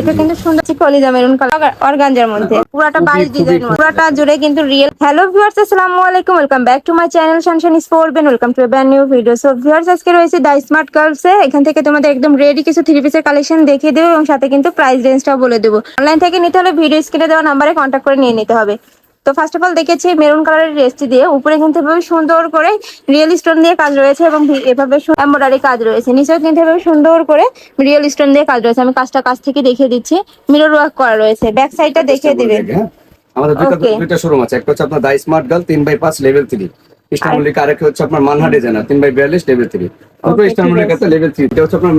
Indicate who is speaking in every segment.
Speaker 1: এটা কিন্তু সুন্দর কলিজা মেরুন কালার অর্গানজার মধ্যে। পুরাটা বাড়ি ডিজাইন পুরাটা জুড়ে কিন্তু রিয়েল হ্যালো ভিউয়ার্স আসসালামু আলাইকুম welcome back to my channel Shanshan four Ben welcome to brand new video so viewers আজকে রয়েছে দ্য স্মার্ট গার্লস এখান থেকে তোমাদের একদম রেডি কিছু থ্রি পিসের কালেকশন দেখিয়ে দেবো এবং সাথে কিন্তু প্রাইস রেঞ্জটাও বলে দেবো। অনলাইন থেকে নিতে হলে ভিডিও স্ক্রিনে দেওয়া নাম্বারে কন্ট্যাক্ট করে নিয়ে নিতে হবে। তো ফার্স্ট অফ অল দেখেছি মেরুন কালারের ড্রেসটি দিয়ে। উপরে কিন্তু এভাবে সুন্দর করে রিয়েল স্টোন দিয়ে কাজ রয়েছে এবং এভাবে এম্বয়ডারি কাজ রয়েছে। নিচেও কিন্তু এভাবে সুন্দর করে রিয়েল স্টোন দিয়ে কাজ রয়েছে। আমি কাজটা কাছ থেকে দেখিয়ে দিচ্ছি। মিরর ওয়ার্ক করা রয়েছে। ব্যাক সাইডটা দেখিয়ে দিবে
Speaker 2: হ্যাঁ? আমাদের
Speaker 1: Okay.
Speaker 2: দুইটা শোরুম আছে। একটা হচ্ছে আপনার দাই স্মার্ট গার্ল তিন বাই পাঁচ লেভেল থ্রি মল্লিকা আরেকটা হচ্ছে আপনার মানহা ডিজাইনার তিন বাই বিয়াল্লিশ লেভেল থ্রি দুটো ইস্টার
Speaker 1: ঠিক
Speaker 2: লেভেল থ্রি এটা হচ্ছে আপনার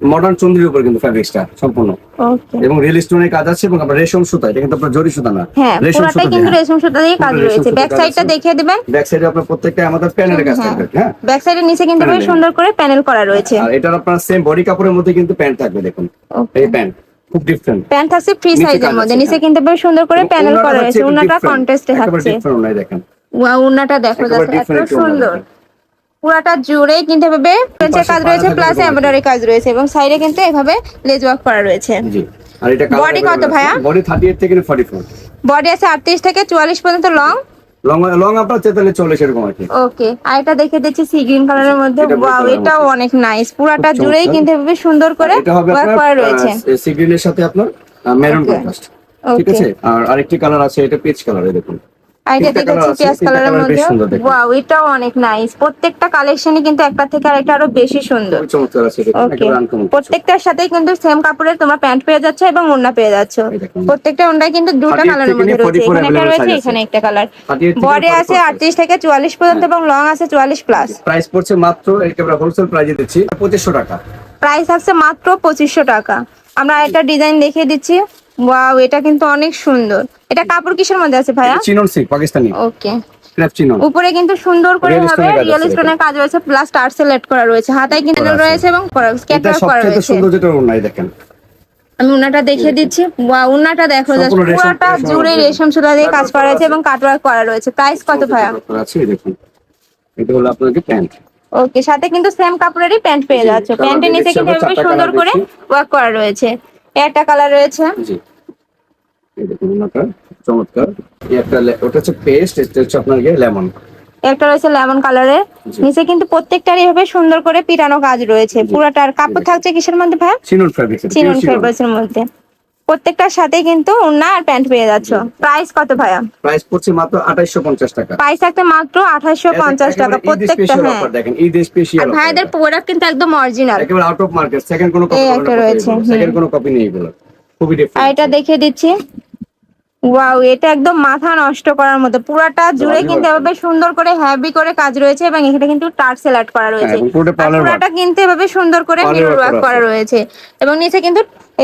Speaker 2: মডার্ন চন্দ্রির উপর কিন্তু ফ্যাব্রিক্সটা সম্পূর্ণ।
Speaker 1: ওকে
Speaker 2: এবং রিয়েল স্টোনের কাজ আছে এবং আপনার রেশম সুতা এটা কিন্তু আপনার জরি সুতা না।
Speaker 1: হ্যাঁ
Speaker 2: রেশম সুতা
Speaker 1: কিন্তু রেশম সুতা দিয়ে কাজ রয়েছে। ব্যাক সাইডটা দেখিয়ে দিবেন।
Speaker 2: ব্যাক সাইডে আপনার প্রত্যেকটা আমাদের প্যানেলের কাজ
Speaker 1: হ্যাঁ
Speaker 2: থাকবে হ্যাঁ।
Speaker 1: ব্যাক সাইডের নিচে কিন্তু বেশ সুন্দর করে প্যানেল করা রয়েছে।
Speaker 2: আর এটার আপনার সেম বডি কাপড়ের মধ্যে কিন্তু প্যান্ট থাকবে দেখুন। এই প্যান্ট খুব ডিফারেন্ট
Speaker 1: প্যান্ট থাকছে ফ্রি সাইজের মধ্যে। নিচে
Speaker 2: হ্যাঁ।
Speaker 1: কিন্তু বেশ সুন্দর করে প্যানেল করা রয়েছে। উনাটা কন্টেস্টে থাকছে। উনাটা দেখো যাচ্ছে এত সুন্দর। পুরাটা জুড়ে কিন্তু এভাবে ফ্রেঞ্চের কাজ রয়েছে প্লাস এমব্রয়ডারি কাজ রয়েছে এবং সাইডে কিন্তু এভাবে লেজ ওয়ার্ক করা রয়েছে।
Speaker 2: আর এটা
Speaker 1: Body কত ভাইয়া?
Speaker 2: বডি 38 থেকে 44
Speaker 1: বডি আছে আটত্রিশ থেকে চুয়াল্লিশ পর্যন্ত লং
Speaker 2: লং লং আপনার চেতালে চলে সেরকম আর কি।
Speaker 1: ওকে আর এটা দেখে দিচ্ছি সি গ্রিন কালারের মধ্যে। ওয়াও
Speaker 2: মধ্যে।
Speaker 1: অনেক নাইস পুরাটা জুড়েই। কিন্তু এভাবে সুন্দর করে ওয়ার্ক করা রয়েছে।
Speaker 2: সি গ্রিনের সাথে আপনার মেরুন কন্ট্রাস্ট ঠিক আছে? আর আরেকটি কালার আছে এটা পিচ কালারে দেখুন।
Speaker 1: এটা দেখেছি পেঁয়াজ কালারের মধ্যে ওয়াও এটাও অনেক নাইস প্রত্যেকটা কালেকশনই কিন্তু একটা থেকে আরেকটা আরও বেশি সুন্দর। ওকে প্রত্যেকটার সাথেই কিন্তু সেম কাপড়ের তোমার প্যান্ট পেয়ে যাচ্ছে এবং ওড়না পেয়ে যাচ্ছ। প্রত্যেকটা ওড়নায় কিন্তু দুটো কালারের মধ্যে রয়েছে। এখানে একটা রয়েছে এখানে একটা কালার
Speaker 2: 38
Speaker 1: বডি আছে আটত্রিশ থেকে চুয়াল্লিশ পর্যন্ত এবং লং আছে চুয়াল্লিশ প্লাস
Speaker 2: প্রাইস পড়ছে মাত্র একেবারে হোলসেল প্রাইজে দিচ্ছি 2500 টাকা।
Speaker 1: প্রাইস আছে মাত্র পঁচিশশো টাকা। আমরা একটা ডিজাইন দেখিয়ে দিচ্ছি। ওয়াও এটা কিন্তু অনেক সুন্দর। এটা কাপড় কিসের মধ্যে আছে ভাইয়া?
Speaker 2: Chinon silk Pakistani.
Speaker 1: ওকে উপরে কিন্তু সুন্দর করে
Speaker 2: কাজ
Speaker 1: রিয়েল স্টোনের কাজ রয়েছে প্লাস টার্সেল সেলেক্ট করা রয়েছে। হাতায় কিন্তু রয়েছে এবং স্ক্যাটার করা রয়েছে।
Speaker 2: সুন্দর যেটা ওনাই দেখেন।
Speaker 1: আমি উনাটা দেখিয়ে দিচ্ছি। ওয়া উনাটা দেখো জাস্ট পুরোটা জুড়ে রেশম সুতা দিয়ে কাজ করা আছে। এবং কাটওয়ার্ক করা রয়েছে। প্রাইস কত ভাইয়া?
Speaker 2: আছে দেখুন। এটা হলো আপনাদের প্যান্ট
Speaker 1: ওকে সাথে কিন্তু সেম কাপড়েরই প্যান্ট পেয়ে যাচ্ছ। প্যান্টের নিচে কিন্তু
Speaker 2: চারটা
Speaker 1: সুন্দর করে ওয়ার্ক করা রয়েছে। একটা কালার রয়েছে।
Speaker 2: জি। এই দেখুন ওনাটা চমৎকার। একটা ওটা হচ্ছে পেস্ট এটা হচ্ছে আপনার লেমন
Speaker 1: একটা রয়েছে লেমন কালারের নিচে কিন্তু এভাবে সুন্দর করে পিটানো কাজ রয়েছে। পুরোটার কাপড় থাকছে কিসের মধ্যে
Speaker 2: চিনন
Speaker 1: চিনন প্রত্যেকটার সাথে কিন্তু ওড়না আর প্যান্ট পেয়ে যাচ্ছ। প্রাইস কত ভাইয়া?
Speaker 2: প্রাইস পড়ছে মাত্র 2850 টাকা।
Speaker 1: প্রাইস থাকতে মাত্র আঠাশশো পঞ্চাশ টাকা। প্রত্যেকটা হ্যাঁ।
Speaker 2: দেখেন ঈদ স্পেশাল
Speaker 1: আর ভাইদের প্রোডাক্ট কিন্তু একদম অরিজিনাল
Speaker 2: একেবারে আউট অফ মার্কেট সেকেন্ড কোনো কপি
Speaker 1: এই একটা রয়েছে,
Speaker 2: সেকেন্ড কোনো কপি নেই এগুলো। খুবই
Speaker 1: আর এটা দেখিয়ে দিচ্ছি। ওয়াও এটা একদম মাথা নষ্ট করার মতো। পুরাটা জুড়ে কিন্তু এভাবে সুন্দর করে হ্যাভি করে কাজ রয়েছে এবং এখানে কিন্তু টার্সেল অ্যাড করা রয়েছে।
Speaker 2: পুরোটা
Speaker 1: কিন্তু এভাবে সুন্দর করে মিরর ওয়ার্ক
Speaker 2: করা
Speaker 1: রয়েছে। এবং নিচে কিন্তু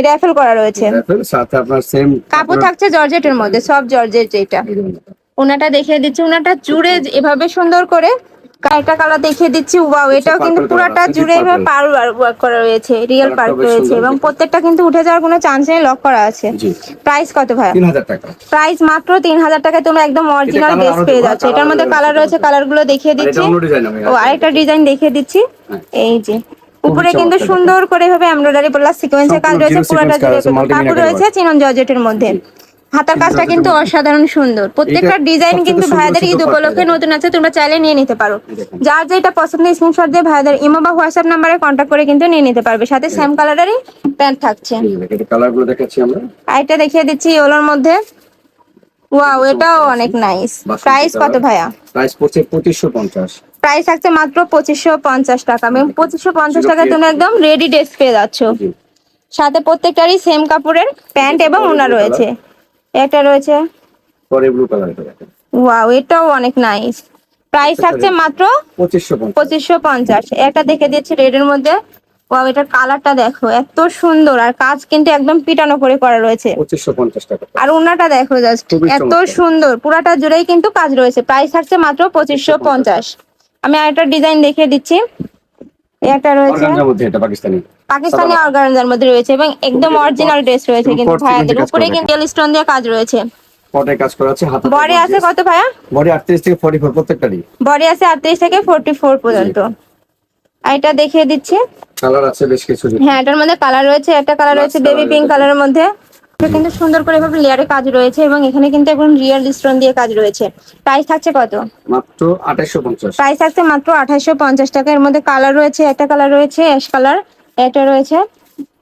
Speaker 1: র্যাফেল করা রয়েছে।
Speaker 2: সাথে আপনার সেম
Speaker 1: কাপড় থাকছে জর্জেটের মধ্যে সব জর্জেট যেটা ওনাটা দেখিয়ে দিচ্ছি ওনাটা জুড়ে এভাবে সুন্দর করে একটা কালার দেখিয়ে দিচ্ছি। ওয়াও এটাও কিন্তু পুরাটা জুড়ে এভাবে পার ওয়ার্ক করা রয়েছে রিয়েল পার্ক রয়েছে এবং প্রত্যেকটা কিন্তু উঠে যাওয়ার কোনো চান্স নেই লক করা আছে।
Speaker 2: জি।
Speaker 1: প্রাইস কত ভাই
Speaker 2: 3000 টাকা।
Speaker 1: প্রাইস মাত্র তিন হাজার টাকায় তোমরা একদম অরিজিনাল
Speaker 2: আরও
Speaker 1: পেয়ে যাচ্ছ। এটার মধ্যে কালার রয়েছে কালারগুলো দেখিয়ে দিচ্ছি। ও আরেকটা ডিজাইন দেখিয়ে দিচ্ছি। এই যে উপরে কিন্তু সুন্দর করে এভাবে এমব্রয়ডারি প্লাস সিকোয়েন্সের কাজ রয়েছে পুরোটা জুড়ে কাপড় রয়েছে চিনন জর্জেটের মধ্যে। হাতার কাজটা কিন্তু অসাধারণ সুন্দর। প্রত্যেকটা ডিজাইন কিন্তু ভাইদের ঈদ উপলক্ষে নতুন আছে তোমরা চাইলে নিয়ে নিতে পারো। যার যেটা পছন্দ স্ক্রিনশট দিয়ে ভাইদের ইমো বা হোয়াটসঅ্যাপ নাম্বারে কন্ট্যাক্ট করে কিন্তু নিয়ে নিতে পারবে। সাথে সেম কালারেরই প্যান্ট থাকছে।
Speaker 2: এটা কালার দেখাচ্ছি আমরা।
Speaker 1: আর এটা দেখিয়ে দিচ্ছি ওলোর মধ্যে। ওয়াও এটাও অনেক নাইস প্রাইস কত। ভাইয়া?
Speaker 2: প্রাইস পড়ছে 2550
Speaker 1: প্রাইস থাকছে মাত্র পঁচিশশো পঞ্চাশ টাকা। আমি পঁচিশশো পঞ্চাশ টাকায় তুমি একদম রেডি ড্রেস পেয়ে যাচ্ছ। সাথে প্রত্যেকটারই সেম কাপড়ের প্যান্ট এবং ওনা রয়েছে। একটা রয়েছে?
Speaker 2: পরে ব্লু কালার
Speaker 1: ওয়াও এটাও অনেক নাইস প্রাইস থাকছে মাত্র
Speaker 2: 2550
Speaker 1: পঁচিশশো পঞ্চাশ। একটা দেখে দিচ্ছি রেডের মধ্যে। ওয়াও এটার কালারটা দেখো এত সুন্দর। আর কাজ কিন্তু একদম পিটানো করে করা রয়েছে।
Speaker 2: 2550 টাকা
Speaker 1: আর ওনাটা দেখো জাস্ট এত সুন্দর। পুরাটা জুড়েই কিন্তু কাজ রয়েছে। প্রাইস থাকছে মাত্র পঁচিশশো পঞ্চাশ। আমি আরেকটা ডিজাইন দেখিয়ে দিচ্ছি। একটা রয়েছে
Speaker 2: এটা পাকিস্তানি।
Speaker 1: পাকিস্তানি অর্গানজার মধ্যে রয়েছে এবং একদম অরিজিনাল ড্রেস রয়েছে কিন্তু ভাইয়াদের উপরে কিন্তু স্টোন দিয়ে কাজ রয়েছে।
Speaker 2: পটে কাজ করা আছে হাতে
Speaker 1: বডি আছে কত ভাইয়া?
Speaker 2: বডি 38 থেকে 44 প্রত্যেকটারই।
Speaker 1: বডি আছে আটত্রিশ থেকে ফোরটি ফোর পর্যন্ত। এটা দেখিয়ে দিচ্ছি।
Speaker 2: কালার আছে বেশ কিছু।
Speaker 1: হ্যাঁ এটার মধ্যে কালার রয়েছে একটা কালার রয়েছে বেবি পিঙ্ক। কালারের মধ্যে। এটা কিন্তু সুন্দর করে এভাবে লেয়ারে কাজ রয়েছে এবং এখানে কিন্তু এখন রিয়েল স্টোন দিয়ে কাজ রয়েছে। প্রাইস থাকছে কত?
Speaker 2: মাত্র আঠাইশো পঞ্চাশ।
Speaker 1: প্রাইস থাকছে মাত্র আঠাশশো পঞ্চাশ টাকা। এর মধ্যে কালার রয়েছে একটা কালার রয়েছে অ্যাশ কালার একটা রয়েছে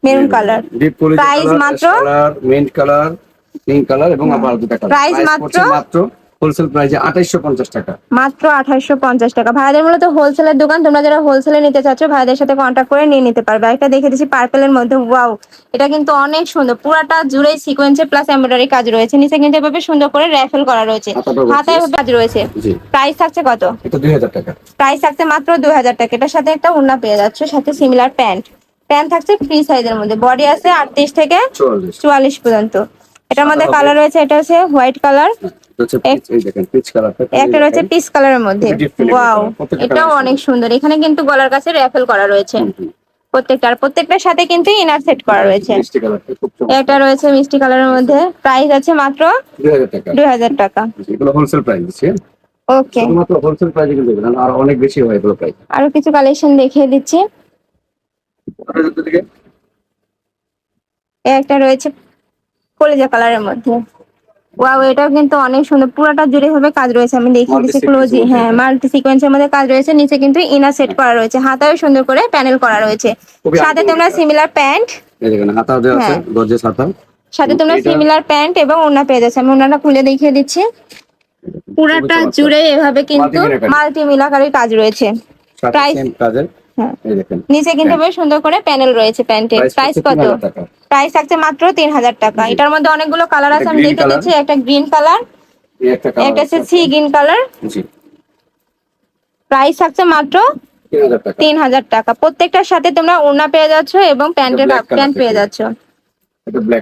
Speaker 1: মেরুন কালার।
Speaker 2: কালার।
Speaker 1: মাত্র?
Speaker 2: মিন্ট কালার পিঙ্ক কালার এবং আবার দুটা কালার।
Speaker 1: Price মাত্র?
Speaker 2: মাত্র হোলসেল প্রাইসে আঠাইশো পঞ্চাশ টাকা।
Speaker 1: মাত্র আঠাশশো পঞ্চাশ টাকা। ভাইদের মূলত হোলসেলের দোকান। তোমরা যারা হোলসেলে নিতে চাচ্ছ ভাইদের সাথে কন্ট্যাক্ট করে নিয়ে নিতে পারবে। একটা দেখে দিচ্ছি পার্পেলের মধ্যে। ওয়াও এটা কিন্তু অনেক সুন্দর। পুরাটা জুড়ে সিকোয়েন্সে প্লাস এমব্রয়ডারি কাজ রয়েছে। নিচে কিন্তু এভাবে সুন্দর করে র্যাফেল করা রয়েছে। হাতায় কাজ রয়েছে।
Speaker 2: জি।
Speaker 1: প্রাইস থাকছে কত?
Speaker 2: এটা দুই হাজার টাকা।
Speaker 1: প্রাইস থাকছে মাত্র দুই হাজার টাকা। এটার সাথে একটা ওড়না পেয়ে যাচ্ছে সাথে সিমিলার প্যান্ট প্যান্ট থাকছে ফ্রি সাইজের মধ্যে। বডি আছে আটত্রিশ থেকে
Speaker 2: চুয়াল্লিশ।
Speaker 1: পর্যন্ত। এটার মধ্যে কালার রয়েছে এটা হচ্ছে হোয়াইট কালার একটা রয়েছে পিস কালারের মধ্যে। ওয়াও এটাও অনেক সুন্দর। এখানে কিন্তু গলার কাছে র্যাফেল করা রয়েছে। প্রত্যেকটা আর প্রত্যেকটার সাথে কিন্তু ইনার সেট করা রয়েছে। একটা রয়েছে মিষ্টি কালারের মধ্যে। প্রাইস আছে মাত্র
Speaker 2: দুই হাজার টাকা। এগুলো হোলসেল প্রাইস
Speaker 1: ওকে
Speaker 2: শুধুমাত্র হোলসেল প্রাইসে আর অনেক বেশি হয় এগুলো প্রাইস
Speaker 1: আরও কিছু কালেকশন দেখিয়ে দিচ্ছি। একটা রয়েছে কলিজা কালারের মধ্যে। ওয়াও এটাও কিন্তু অনেক সুন্দর। পুরোটা জুড়ে ভাবে কাজ রয়েছে। আমি দেখিয়ে দিচ্ছি ক্লোজি হ্যাঁ। মাল্টি সিকোয়েন্সের মধ্যে কাজ রয়েছে। নিচে কিন্তু ইনার সেট করা রয়েছে। হাতাও সুন্দর করে প্যানেল করা রয়েছে। সাথে তোমরা সিমিলার প্যান্ট
Speaker 2: দেওয়া আছে
Speaker 1: হ্যাঁ।
Speaker 2: গর্জেস হাতা।
Speaker 1: সাথে তোমরা সিমিলার প্যান্ট এবং ওড়না পেয়ে যাচ্ছে। আমি ওড়নাটা খুলে দেখিয়ে দিচ্ছি। পুরাটা জুড়ে এভাবে কিন্তু। মাল্টি মিলাকারি কাজ রয়েছে।
Speaker 2: সাথে
Speaker 1: হ্যাঁ। নিচে কিন্তু বেশ সুন্দর করে প্যানেল রয়েছে প্যান্টের।
Speaker 2: প্রাইস
Speaker 1: কত?
Speaker 2: 3000
Speaker 1: প্রাইস থাকছে মাত্র তিন হাজার টাকা। এটার মধ্যে অনেকগুলো কালার আছে। আমি দেখে দিচ্ছি একটা গ্রিন কালার
Speaker 2: একটা কালার
Speaker 1: হচ্ছে সি গ্রিন কালার প্রাইস থাকছে মাত্র তিন হাজার টাকা। প্রত্যেকটার সাথে তোমরা ওড়না পেয়ে যাচ্ছ এবং প্যান্টের প্যান্ট পেয়ে যাচ্ছ।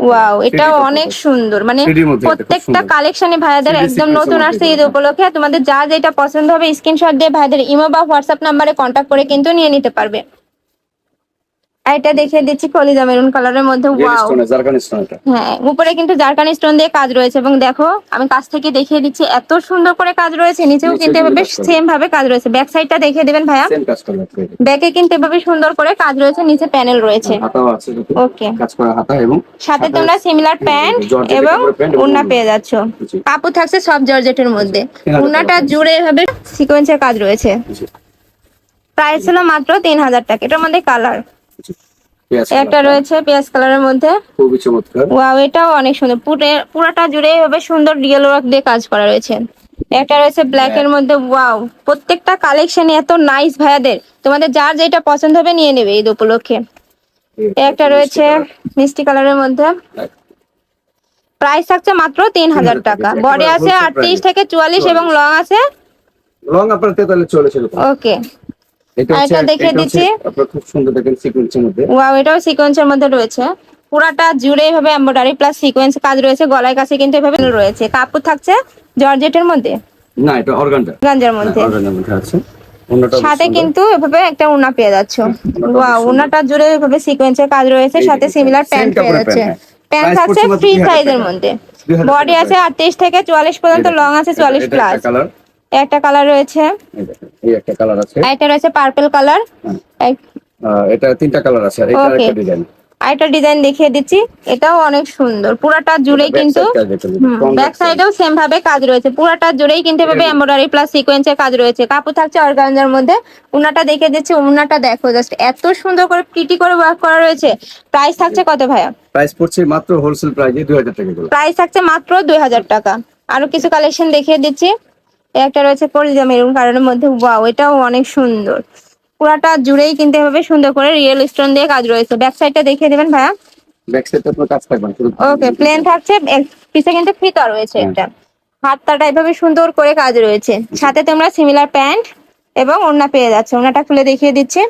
Speaker 1: ওয়াও এটা অনেক সুন্দর। মানে
Speaker 2: 3D র মধ্যে এটা খুব
Speaker 1: প্রত্যেকটা। কালেকশনে ভাইয়াদের
Speaker 2: 3D
Speaker 1: একদম নতুন আসছে ঈদ উপলক্ষে। তোমাদের যা যেটা পছন্দ হবে স্ক্রিনশট দিয়ে ভাইদের ইমো বা হোয়াটসঅ্যাপ নাম্বারে কন্ট্যাক্ট করে কিন্তু নিয়ে নিতে পারবে। আর এটা দেখিয়ে দিচ্ছি কলিজা মেরুন কালারের মধ্যে ওয়াও হ্যাঁ উপরে কিন্তু জারকানি স্টোন দিয়ে কাজ রয়েছে এবং দেখো আমি কাছ থেকে দেখিয়ে দিচ্ছি এত সুন্দর করে কাজ রয়েছে নিচেও কিন্তু এভাবে সেম ভাবে কাজ রয়েছে। ব্যাক সাইডটা দেখিয়ে দিবেন ভাইয়া। ব্যাকে কিন্তু এভাবে সুন্দর করে কাজ রয়েছে নিচে প্যানেল রয়েছে। ওকে সাথে তোমরা সিমিলার প্যান্ট এবং ওড়না। পেয়ে যাচ্ছ। কাপড় থাকছে সব জর্জেটের মধ্যে।
Speaker 2: টাকা।
Speaker 1: জুড়ে এভাবে সিকোয়েন্সের কাজ রয়েছে। প্রাইস ছিল মাত্র তিন হাজার টাকা। এটার মধ্যে কালার একটা রয়েছে পেঁয়াজ কালারের মধ্যে।
Speaker 2: খুবই চমৎকার।
Speaker 1: ওয়াও এটাও অনেক সুন্দর। পুরে- পুরাটা জুড়ে এভাবে সুন্দর রিয়েল ওয়ার্ক দিয়ে কাজ করা রয়েছে। একটা রয়েছে ব্ল্যাক এর মধ্যে ওয়াও প্রত্যেকটা কালেকশনে এত নাইস ভাইয়াদের। তোমাদের যার যেটা পছন্দ হবে নিয়ে নেবে ঈদ উপলক্ষে। এই একটা রয়েছে মিষ্টি কালারের মধ্যে। প্রাইস থাকছে মাত্র তিন হাজার টাকা। বডি আছে আটত্রিশ। থেকে চুয়াল্লিশ এবং লং আছে
Speaker 2: লং আপনার তেতাল্লিশ এরকম।
Speaker 1: ওকে
Speaker 2: এটা
Speaker 1: দেখিয়ে দিচ্ছি।
Speaker 2: খুব সুন্দর দেখেন সিকোয়েন্সের মধ্যে।
Speaker 1: ওয়াও এটাও সিকোয়েন্সের মধ্যে রয়েছে। পুরাটা জুড়ে এভাবে এমব্রয়ডারি প্লাস সিকোয়েন্স কাজ রয়েছে। গলার কাছে কিন্তু এভাবে রয়েছে। কাপড় থাকছে জর্জেটের মধ্যে?
Speaker 2: না এটা অর্গানটা
Speaker 1: গাঞ্জার মধ্যে।
Speaker 2: আছে।
Speaker 1: সাথে কিন্তু এভাবে একটা ওড়না পেয়ে যাচ্ছ। ওয়াও
Speaker 2: খুব
Speaker 1: জুড়ে এভাবে সিকোয়েন্সের কাজ রয়েছে। সাথে সিমিলার প্যান্ট পেয়ে যাচ্ছে।
Speaker 2: প্যান্ট, হ্যাঁ।
Speaker 1: থাকছে ফ্রি
Speaker 2: 2000
Speaker 1: সাইজের মধ্যে। বডি আছে আটত্রিশ থেকে চুয়াল্লিশ পর্যন্ত লং আছে চুয়াল্লিশ প্লাস
Speaker 2: একটা কালার
Speaker 1: রয়েছে।
Speaker 2: এই একটা কালার আছে।
Speaker 1: আর একটা রয়েছে পার্পল কালার
Speaker 2: হ্যাঁ। এটা তিনটা কালার আছে আর এটা একটা ডিজাইন
Speaker 1: আরেকটা ডিজাইন দেখিয়ে দিচ্ছি। এটাও অনেক সুন্দর। পুরাটা জুড়েই কিন্তু ব্যাক সাইডেও সেম ভাবে কাজ রয়েছে। পুরাটা জুড়েই কিন্তু এভাবে এমব্রয়ডারি প্লাস সিকোয়েন্সের কাজ রয়েছে। কাপড় থাকছে অর্গানজার মধ্যে। উনাটা দেখে দিচ্ছি উনাটা দেখো জাস্ট এত সুন্দর করে প্রিটি করে ওয়ার্ক করা রয়েছে। প্রাইস থাকছে কত ভাইয়া?
Speaker 2: প্রাইস পড়ছে মাত্র হোলসেল প্রাইসে দুই হাজার টাকা
Speaker 1: প্রাইস থাকছে মাত্র দুই হাজার টাকা। আরও কিছু কালেকশন দেখিয়ে দিচ্ছি। একটা রয়েছে কলিজা মেরুন কালারের মধ্যে ওয়াও এটাও অনেক সুন্দর। পুরাটা জুড়েই কিন্তু এভাবে সুন্দর করে রিয়েল স্টোন দিয়ে কাজ রয়েছে। ব্যাক সাইডটা দেখিয়ে দিবেন ভাইয়া?
Speaker 2: ব্যাক সাইডটা আপনার কাজ থাকবে
Speaker 1: ওকে প্লেন থাকছে পিছে কিন্তু ফিতা রয়েছে
Speaker 2: এটা
Speaker 1: একটা। হাতটাটা এভাবে সুন্দর করে কাজ রয়েছে। সাথে তোমরা সিমিলার প্যান্ট এবং ওড়না পেয়ে যাচ্ছে। ওড়নাটা খুলে দেখিয়ে দিচ্ছে।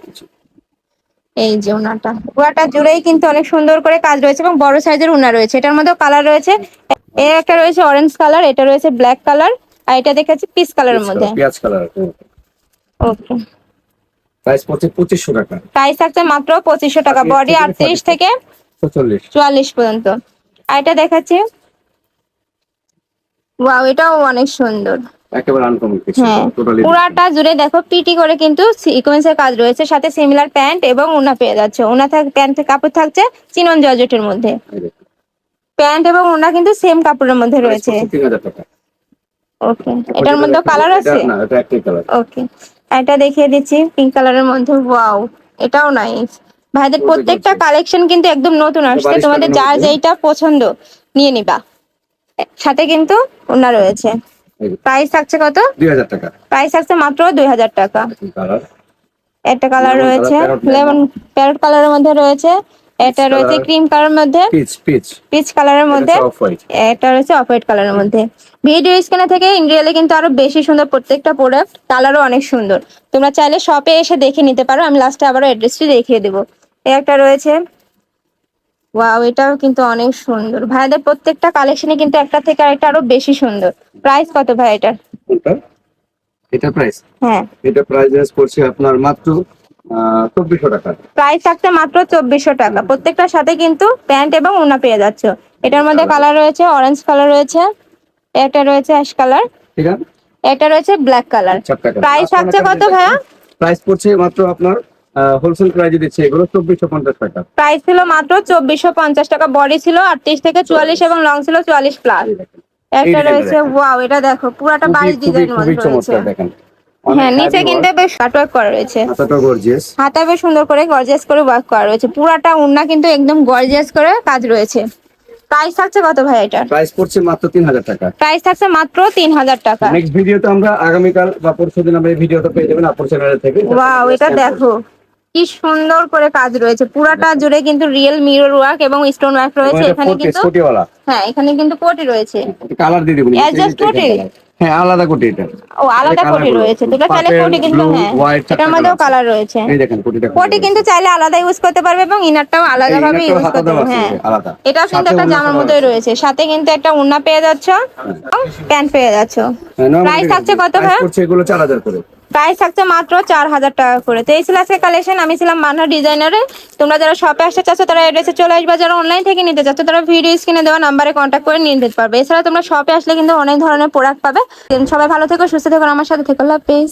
Speaker 1: এই যে ওড়নাটা। পুরাটা জুড়েই কিন্তু অনেক সুন্দর করে কাজ রয়েছে এবং বড় সাইজের ওড়না রয়েছে। এটার মধ্যে কালার রয়েছে। এর একটা রয়েছে অরেঞ্জ কালার এটা রয়েছে ব্ল্যাক কালার আর এটা দেখাচ্ছি পিস কালারের মধ্যে।
Speaker 2: পেঁয়াজ কালার
Speaker 1: ওকে
Speaker 2: প্রাইস পড়ছে টাকা।
Speaker 1: প্রাইস থাকছে মাত্র পঁচিশশো টাকা বডি আটত্রিশ থেকে
Speaker 2: চল্লিশ।
Speaker 1: চুয়াল্লিশ পর্যন্ত। আর এটা দেখাচ্ছি। ওয়াও এটাও অনেক সুন্দর।
Speaker 2: একেবারে আনকমন
Speaker 1: হ্যাঁ। পুরাটা জুড়ে দেখো পিটি করে কিন্তু সিকোয়েন্সের কাজ রয়েছে। সাথে সিমিলার প্যান্ট এবং পেয়ে যাচ্ছে। প্যান্টের কাপড় থাকছে চিনন জর্জেটের মধ্যে। প্যান্ট এবং ওনা কিন্তু সেম কাপড়ের মধ্যে রয়েছে। ওকে এটার মধ্যে কালার আছে?
Speaker 2: না এটা একটাই কালার
Speaker 1: ওকে এটা দেখিয়ে দিচ্ছি পিঙ্ক কালারের মধ্যে। ওয়াও এটাও নাইস ভাইদের প্রত্যেকটা কালেকশন কিন্তু একদম নতুন আসছে। তোমাদের যার। যেইটা পছন্দ নিয়ে নিবা। সাথে কিন্তু ওনা রয়েছে। প্রাইস থাকছে কত?
Speaker 2: দুই হাজার টাকা।
Speaker 1: প্রাইস থাকছে মাত্র দুই হাজার টাকা। একটা কালার রয়েছে। লেমন প্যারট কালারের মধ্যে রয়েছে। এটা রয়েছে ক্রিম কালারের মধ্যে?
Speaker 2: পিচ পিচ
Speaker 1: পিচ কালারের মধ্যে? এটা রয়েছে অফ হোয়াইট কালারের মধ্যে। ভিডিও স্ক্রিনে থেকে ইন্ডিয়ালে কিন্তু আরও বেশি সুন্দর প্রত্যেকটা প্রোডাক্ট কালারও অনেক সুন্দর। তোমরা চাইলে শপে এসে দেখে নিতে পারো। আমি লাস্টে আবারও অ্যাড্রেসটি দেখিয়ে দেবো। একটা রয়েছে। ওয়াও এটাও কিন্তু অনেক সুন্দর। ভাইদের প্রত্যেকটা কালেকশনে কিন্তু একটা থেকে আরেকটা আরও বেশি সুন্দর। প্রাইস কত ভাই এটার?
Speaker 2: এটা? প্রাইস
Speaker 1: হ্যাঁ।
Speaker 2: এটা প্রাইস করছে আপনার মাত্র চব্বিশশো টাকা।
Speaker 1: প্রাইস থাকছে মাত্র চব্বিশশো টাকা। প্রত্যেকটার সাথে কিন্তু প্যান্ট এবং ওনা পেয়ে যাচ্ছ। এটার মধ্যে কালার রয়েছে অরেঞ্জ কালার রয়েছে একটা রয়েছে অ্যাশ কালার একটা রয়েছে ব্ল্যাক কালার প্রাইস থাকছে কত ভাইয়া?
Speaker 2: প্রাইস পড়ছে মাত্র আপনার হোলসেল প্রাইজে দিচ্ছে এগুলো চব্বিশশো পঞ্চাশ টাকা।
Speaker 1: প্রাইস ছিল মাত্র চব্বিশশো পঞ্চাশ টাকা। বডি ছিল আটত্রিশ থেকে চুয়াল্লিশ এবং লং ছিল চুয়াল্লিশ প্লাস একটা রয়েছে ওয়াও এটা দেখো পুরাটা বাইশ ডিজাইন রয়েছে। হ্যাঁ নিচে কিন্তু বেশ কাটওয়ার্ক করা রয়েছে।
Speaker 2: হাতাটা গর্জিয়াস
Speaker 1: হাতা বেশ সুন্দর করে গর্জিয়াস করে ওয়ার্ক করা রয়েছে। পুরাটা উন্না কিন্তু একদম গর্জিয়াস করে কাজ রয়েছে। প্রাইস থাকছে কত ভাই এটার
Speaker 2: প্রাইস পড়ছে মাত্র তিন হাজার টাকা।
Speaker 1: প্রাইস থাকছে মাত্র তিন হাজার টাকা।
Speaker 2: নেক্সট ভিডিওতে আমরা আগামীকাল বা পরশু দিন আমরা এই ভিডিওটা পেয়ে যাবেন আপুর চ্যানেল থেকে।
Speaker 1: ওয়াও এটা দেখো। কি সুন্দর করে কাজ রয়েছে। পুরাটা জুড়ে কিন্তু রিয়েল মিরর ওয়ার্ক এবং স্টোন ওয়ার্ক রয়েছে। এখানে কিন্তু হ্যাঁ এখানে কিন্তু কোটি রয়েছে।
Speaker 2: কালার দিয়ে
Speaker 1: কোটি?
Speaker 2: হ্যাঁ আলাদা কোটি এটা।
Speaker 1: ও আলাদা কোটি রয়েছে। তোমরা চাইলে কোটি কিন্তু হ্যাঁ এটার মধ্যেও কালার রয়েছে।
Speaker 2: এই দেখেন কোটিটা
Speaker 1: কোটি কিন্তু চাইলে আলাদা ইউজ করতে পারবে এবং ইনারটাও আলাদা ভাবে ইউজ করতে পারবে। হ্যাঁ
Speaker 2: আলাদা।
Speaker 1: এটাও কিন্তু একটা জামার মধ্যে রয়েছে। সাথে কিন্তু একটা ওড়না পেয়ে যাচ্ছ প্যান্ট পেয়ে যাচ্ছ।
Speaker 2: প্রাইস normal
Speaker 1: থাকছে কত ভাই?
Speaker 2: এগুলো চার হাজার করে।
Speaker 1: প্রাইস থাকছে মাত্র চার হাজার টাকা করে। তো এই ছিল আজকে কালেকশন আমি ছিলাম মানহা ডিজাইনারে তোমরা যারা শপে আসতে চাচ্ছ, তারা এড্রেসে চলে আসবে। যারা অনলাইন থেকে নিতে চাচ্ছ, তারা ভিডিও স্ক্রিনে দেওয়া নাম্বারে কন্ট্যাক্ট করে নিয়ে নিতে পারবে। এছাড়া তোমরা শপে আসলে কিন্তু অনেক ধরনের প্রোডাক্ট পাবে। সবাই ভালো থেকো, সুস্থ থেকো আমার সাথে থেকো। লাভ পেজ